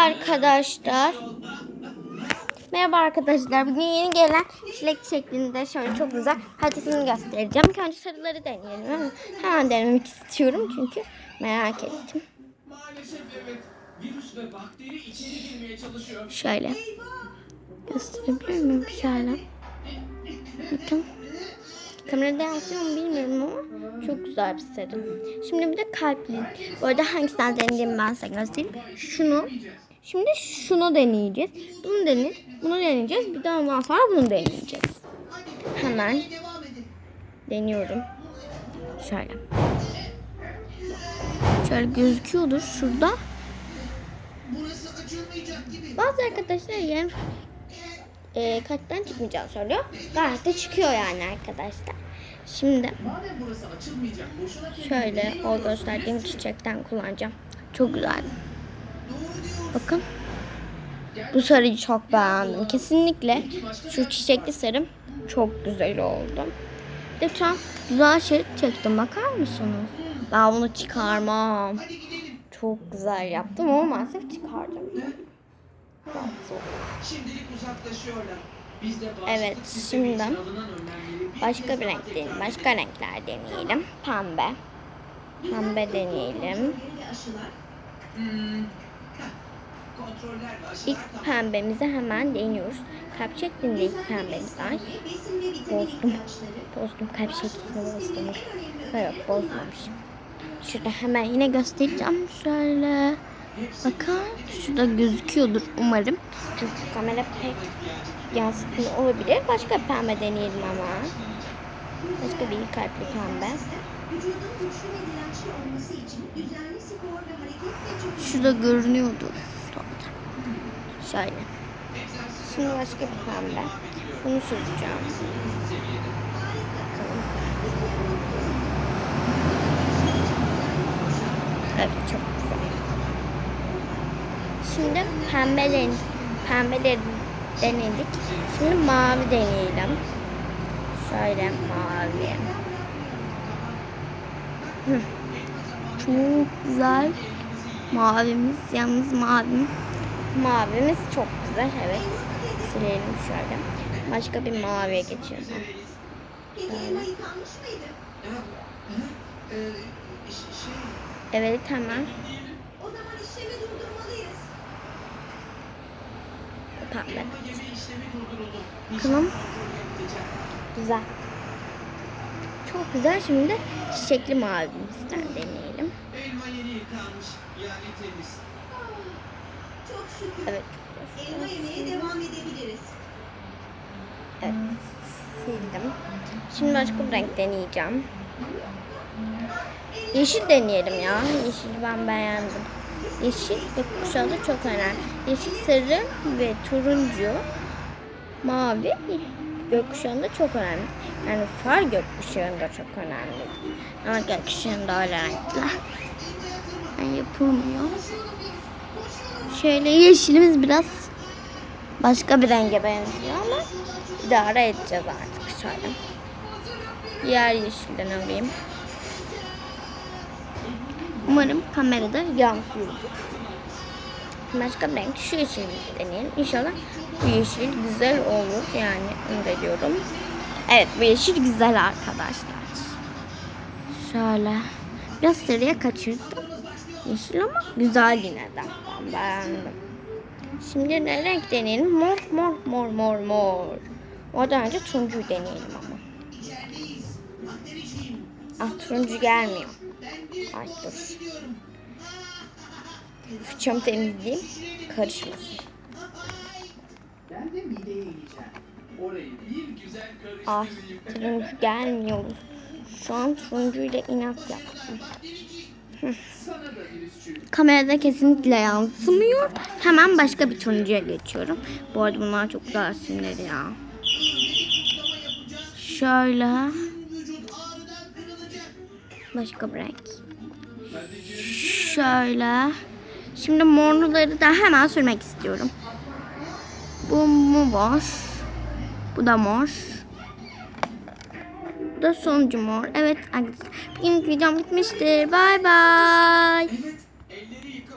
arkadaşlar. Merhaba arkadaşlar. Bugün yeni gelen çilek şeklinde şöyle çok güzel haritasını göstereceğim. İlk önce sarıları deneyelim. Hemen denemek istiyorum çünkü merak ettim. Şöyle. Gösterebilir miyim şöyle? Bakın. Kamerada yansıyor mu bilmiyorum ama çok güzel bir sarı. Şimdi bir de kalpli. Bu arada hangisinden deneyeceğimi ben size göstereyim. Şunu. Şimdi şunu deneyeceğiz. Bunu deneyeceğiz. Bunu deneyeceğiz. Bir de ondan sonra bunu deneyeceğiz. Hemen deniyorum. Şöyle. Şöyle gözüküyordur şurada. Bazı arkadaşlar yarın e, kaçtan çıkmayacağını söylüyor. Gayet de çıkıyor yani arkadaşlar. Şimdi şöyle o gösterdiğim çiçekten kullanacağım. Çok güzel. Bakın. Bu sarıyı çok beğendim. Kesinlikle şu çiçekli sarım çok güzel oldu. Lütfen güzel şey çektim. Bakar mısınız? Ben bunu çıkarmam. Çok güzel yaptım ama maalesef çıkardım. Evet, şimdi Başka bir renk deneyelim. Başka renkler deneyelim. Pembe. Pembe deneyelim. İlk tamam. pembemizi hemen deniyoruz. Kalp şeklinde ilk pembemiz var. Bozdum. Bozdum. Kalp şeklinde bozdum. Hayır bozmamışım. Şurada hemen yine göstereceğim. Şöyle. Bakın. Şurada gözüküyordur umarım. Çünkü kamera pek yansıtmıyor olabilir. Başka bir pembe deneyelim ama. Başka bir kalpli pembe. Şurada görünüyordu. Şöyle. Şimdi başka bir pembe. Bunu süreceğim. Bakalım. Evet çok güzel. Şimdi pembeleri, pembeleri denedik. Şimdi mavi deneyelim. Şöyle mavi. Çok güzel. Mavimiz yalnız mavim. Mavimiz çok güzel evet. Silelim şöyle. Başka bir maviye şey, Evet hemen. O zaman işlemi durdurmalıyız. Pembe. yapılacak. Güzel. Çok güzel. Şimdi de çiçekli mavimizden deneyelim. Elma yeni yıkanmış. Yani temiz. Çok şükür. Evet. Elma yemeye devam edebiliriz. Evet. Sildim. Şimdi başka bir renk deneyeceğim. Yeşil deneyelim ya. Yeşil ben beğendim. Yeşil gökkuşağı da çok önemli. Yeşil, sarı ve turuncu, mavi gökkuşağında çok önemli. Yani far gökkuşağında çok önemli. Ama gökkuşağında öyle renkler. Yani yapılmıyor. Şöyle yeşilimiz biraz başka bir renge benziyor ama idare edeceğiz artık şöyle. Diğer yeşilden alayım. Umarım kamerada yansıyordur. Başka bir renk şu yeşilimizi deneyelim. İnşallah bu yeşil güzel olur yani onu diyorum. Evet bu yeşil güzel arkadaşlar. Şöyle. Biraz sarıya kaçırdım. Yeşil ama güzel yine de. Ben beğendim. Şimdi ne renk deneyelim? Mor, mor, mor, mor, mor. Oradan önce turuncuyu deneyelim ama. Ah turuncu gelmiyor. Ay dur. Fırçamı temizleyeyim. Karışmasın. Ben de mideye ineceğim. Orayı bir güzel Ah karıştırayım. turuncu gelmiyor. Şu an turuncuyla inat yaptım. Kamerada kesinlikle yansımıyor. Hemen başka bir turuncuya geçiyorum. Bu arada bunlar çok güzel isimleri ya. Şöyle. Başka renk. Şöyle. Şimdi morluları da hemen sürmek istiyorum. Bu mu boş? Bu da mor. Bu da sonuncu mor. Evet arkadaşlar. Bugünkü videom bitmiştir. Bay bay.